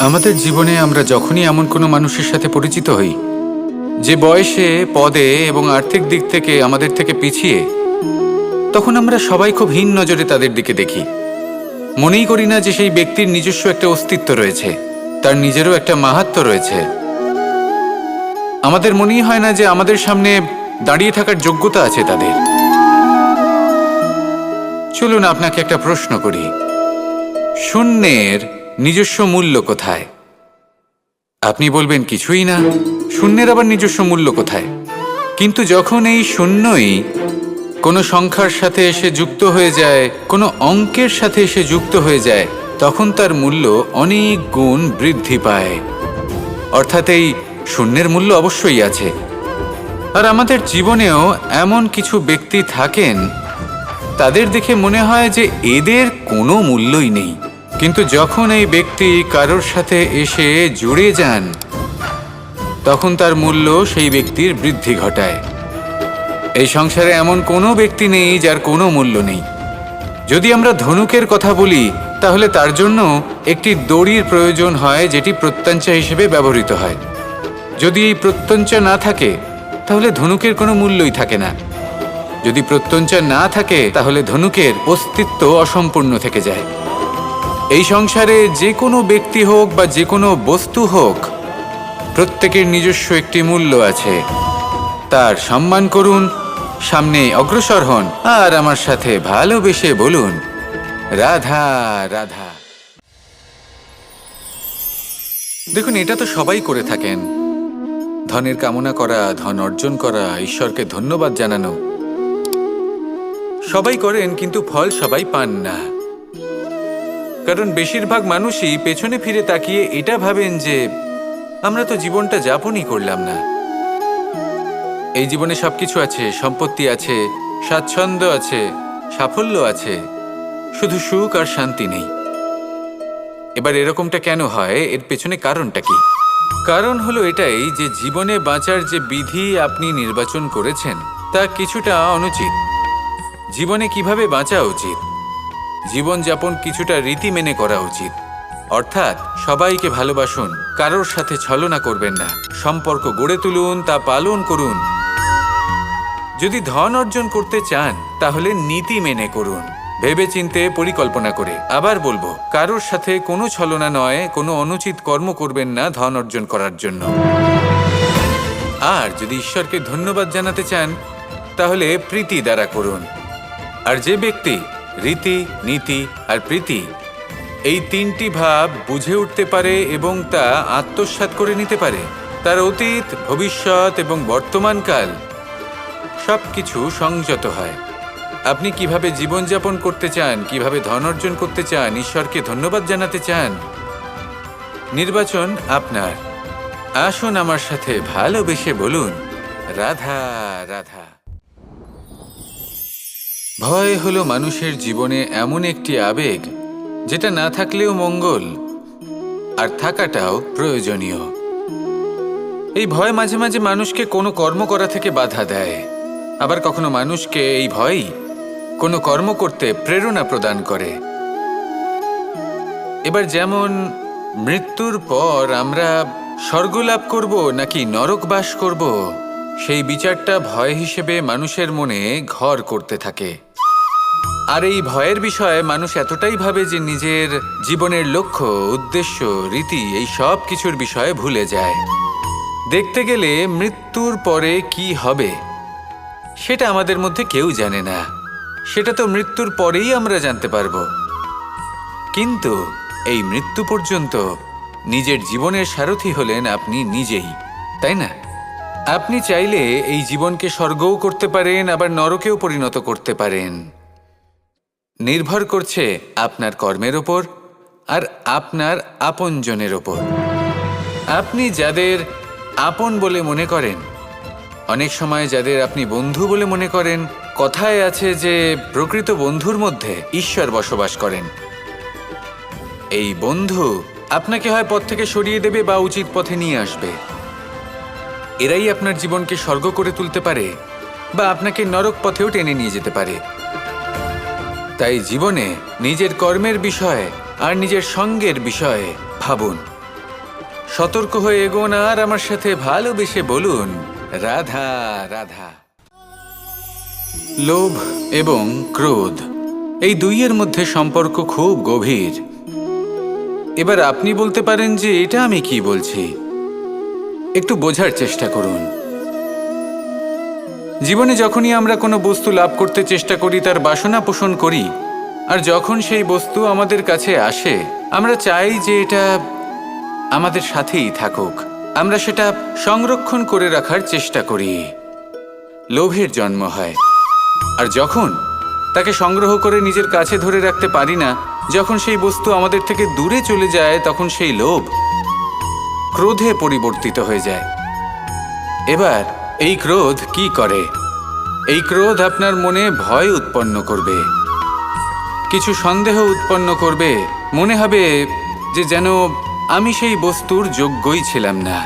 আমাদের জীবনে আমরা যখনই এমন কোনো মানুষের সাথে পরিচিত হই, যে বয়সে, পদে এবং আর্থিক দিক থেকে আমাদের থেকে পিছিয়ে, তখন আমরা সবাই খুব হীন নজরে তাদের দিকে দেখি। মনেই করি না যে সেই ব্যক্তির নিজস্ব একটা অস্তিত্ব রয়েছে, তার নিজেরও একটা মাহাত্ম রয়েছে। আমাদের মনেই হয় না যে আমাদের সামনে দাঁড়িয়ে থাকার যোগ্যতা আছে তাদের। চলুন আপনাকে একটা প্রশ্ন করি। শূন্যের নিজস্ব মূল্য কোথায়? আপনি বলবেন, কিছুই না। শূন্যের আবার নিজস্ব মূল্য কোথায়? কিন্তু যখন এই শূন্যই কোনো সংখ্যার সাথে এসে যুক্ত হয়ে যায়, কোনো অঙ্কের সাথে এসে যুক্ত হয়ে যায়, তখন তার মূল্য অনেক গুণ বৃদ্ধি পায়। অর্থাৎ এই শূন্যের মূল্য অবশ্যই আছে। আর আমাদের জীবনেও এমন কিছু ব্যক্তি থাকেন, তাদের দেখে মনে হয় যে এদের কোনো মূল্যই নেই। কিন্তু যখন এই ব্যক্তি কারোর সাথে এসে জুড়ে যান, তখন তার মূল্য সেই ব্যক্তির বৃদ্ধি ঘটায়। এই সংসারে এমন কোনো ব্যক্তি নেই যার কোনো মূল্য নেই। যদি আমরা ধনুকের কথা বলি, তাহলে তার জন্য একটি দড়ির প্রয়োজন হয় যেটি প্রত্যঞ্চা হিসেবে ব্যবহৃত হয়। যদি এই প্রত্যঞ্চা না থাকে, তাহলে ধনুকের কোনো মূল্যই থাকে না। যদি প্রত্যঞ্চা না থাকে, তাহলে ধনুকের অস্তিত্ব অসম্পূর্ণ থেকে যায়। এই সংসারে যে কোনো ব্যক্তি হোক বা যে কোনো বস্তু হোক, প্রত্যেকের নিজস্ব একটি মূল্য আছে। তার সম্মান করুন, সামনে অগ্রসর হন, আর আমার সাথে ভালোবেসে বলুন, রাধা রাধা। দেখুন, এটা তো সবাই করে থাকেন। ধনের কামনা করা, ধন অর্জন করা, ঈশ্বরকে ধন্যবাদ জানানো। সবাই করেন, কিন্তু ফল সবাই পান না। কারণ বেশিরভাগ মানুষই পেছনে ফিরে তাকিয়ে এটা ভাবেন যে, আমরা তো জীবনটা যাপনই করলাম না। এই জীবনে সবকিছু আছে, সম্পত্তি আছে, স্বাচ্ছন্দ্য আছে, সাফল্য আছে, শুধু সুখ আর শান্তি নেই। এবার এরকমটা কেন হয়? এর পেছনে কারণটা কি? কারণ হলো এটাই যে জীবনে বাঁচার যে বিধি আপনি নির্বাচন করেছেন, তা কিছুটা অনুচিত। জীবনে কীভাবে বাঁচা উচিত? জীবনযাপন কিছুটা রীতি মেনে করা উচিত। অর্থাৎ, সবাইকে ভালোবাসুন, কারোর সাথে ছলনা করবেন না। সম্পর্ক গড়ে তুলুন, তা পালন করুন। যদি ধন অর্জন করতে চান, তাহলে নীতি মেনে করুন। ভেবেচিন্তে পরিকল্পনা করে। আবার বলব, কারোর সাথে কোনো ছলনা নয়, কোনো অনুচিত কর্ম করবেন না ধন অর্জন করার জন্য। আর যদি ঈশ্বরকে ধন্যবাদ জানাতে চান, তাহলে প্রীতি দ্বারা করুন। আর যে ব্যক্তি রীতি, নীতি আর প্রীতি। এই তিনটি ভাব বুঝে উঠতে পারে এবং তা আত্মসাৎ করে নিতে পারে। তার অতীত, ভবিষ্যৎ এবং বর্তমানকাল সব কিছু সংযত হয়। আপনি কীভাবে জীবনযাপন করতে চান, কীভাবে ধন অর্জন করতে চান, ঈশ্বরকে ধন্যবাদ জানাতে চান? নির্বাচন আপনার। আসুন আমার সাথে ভালোবেসে বলুন, রাধা রাধা। ভয় হলো মানুষের জীবনে এমন একটি আবেগ, যেটা না থাকলেও মঙ্গল, আর থাকাটাও প্রয়োজনীয়। এই ভয় মাঝে মাঝে মানুষকে কোনো কর্ম করা থেকে বাধা দেয়। আবার কখনো মানুষকে এই ভয়ই কোনো কর্ম করতে প্রেরণা প্রদান করে। এবার যেমন মৃত্যুর পর আমরা স্বর্গলাভ করব নাকি নরক বাস করব, সেই বিচারটা ভয় হিসেবে মানুষের মনে ঘর করতে থাকে। আর এই ভয়ের বিষয়ে মানুষ এতটাই ভাবে যে নিজের জীবনের লক্ষ্য, উদ্দেশ্য, রীতি এই সব কিছুর বিষয়ে ভুলে যায়। দেখতে গেলে মৃত্যুর পরে কি হবে, সেটা আমাদের মধ্যে কেউ জানে না। সেটা তো মৃত্যুর পরেই আমরা জানতে পারব। কিন্তু এই মৃত্যু পর্যন্ত নিজের জীবনের সারথি হলেন আপনি নিজেই, তাই না? আপনি চাইলে এই জীবনকে স্বর্গও করতে পারেন, আবার নরকেও পরিণত করতে পারেন। নির্ভর করছে আপনার কর্মের ওপর আর আপনার আপনজনের ওপর আপনি যাদের আপন বলে মনে করেন, অনেক সময় যাদের আপনি বন্ধু বলে মনে করেন, কথায় আছে যে প্রকৃত বন্ধুর মধ্যে ঈশ্বর বসবাস করেন। এই বন্ধু আপনাকে হয় পথ থেকে সরিয়ে দেবে বা উচিত পথে নিয়ে আসবে। এরাই আপনার জীবনকে স্বর্গ করে তুলতে পারে বা আপনাকে নরক পথেও টেনে নিয়ে যেতে পারে। তাই জীবনে নিজের কর্মের বিষয়ে আর নিজের সঙ্গের বিষয়ে ভাবুন। সতর্ক হয়ে এগোন আর আমার সাথে ভালোবেসে বলুন, রাধা রাধা। লোভ এবং ক্রোধ, এই দুইয়ের মধ্যে সম্পর্ক খুব গভীর। এবার আপনি বলতে পারেন যে এটা আমি কি বলছি। একটু বোঝার চেষ্টা করুন। জীবনে যখনই আমরা কোনো বস্তু লাভ করতে চেষ্টা করি, তার বাসনা পোষণ করি, আর যখন সেই বস্তু আমাদের কাছে আসে, আমরা চাই যে এটা আমাদের সাথেই থাকুক। আমরা সেটা সংরক্ষণ করে রাখার চেষ্টা করি। লোভের জন্ম হয়। আর যখন তাকে সংগ্রহ করে নিজের কাছে ধরে রাখতে পারি না, যখন সেই বস্তু আমাদের থেকে দূরে চলে যায়, তখন সেই লোভ ক্রোধে পরিবর্তিত হয়ে যায়। এবার এই ক্রোধ কি করে? এই ক্রোধ আপনার মনে ভয় উৎপন্ন করবে। কিছু সন্দেহ উৎপন্ন করবে। মনে হবে যে যেন আমি সেই বস্তুর যোগ্যই ছিলাম না।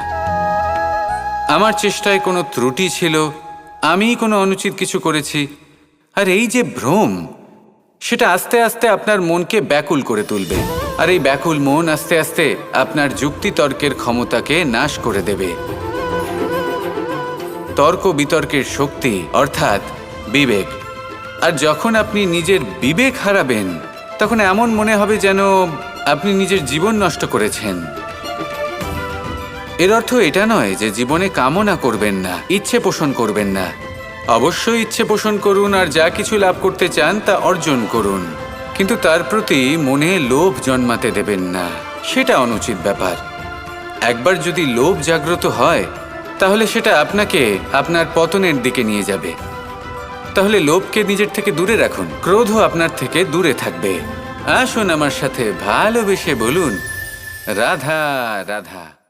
আমার চেষ্টায় কোনো ত্রুটি ছিল, আমি কোনো অনুচিত কিছু করেছি। আর এই যে ভ্রম, সেটা আস্তে আস্তে আপনার মনকে ব্যাকুল করে তুলবে। আর এই ব্যাকুল মন আস্তে আস্তে আপনার যুক্তিতর্কের ক্ষমতাকে নাশ করে দেবে। তর্ক বিতর্কের শক্তি, অর্থাৎ বিবেক। আর যখন আপনি নিজের বিবেক হারাবেন, তখন এমন মনে হবে যেন আপনি নিজের জীবন নষ্ট করেছেন। এর অর্থ এটা নয় যে জীবনে কামনা করবেন না, ইচ্ছে পোষণ করবেন না। অবশ্যই ইচ্ছে পোষণ করুন আর যা কিছু লাভ করতে চান তা অর্জন করুন। কিন্তু তার প্রতি মনে লোভ জন্মাতে দেবেন না, সেটা অনুচিত ব্যাপার। একবার যদি লোভ জাগ্রত হয় তাহলে সেটা আপনাকে আপনার পতনের দিকে নিয়ে যাবে। তাহলে লোভকে নিজের থেকে দূরে রাখুন। ক্রোধও আপনার থেকে দূরে থাকবে। আসুন আমার সাথে ভালোবেসে বলুন, রাধা রাধা।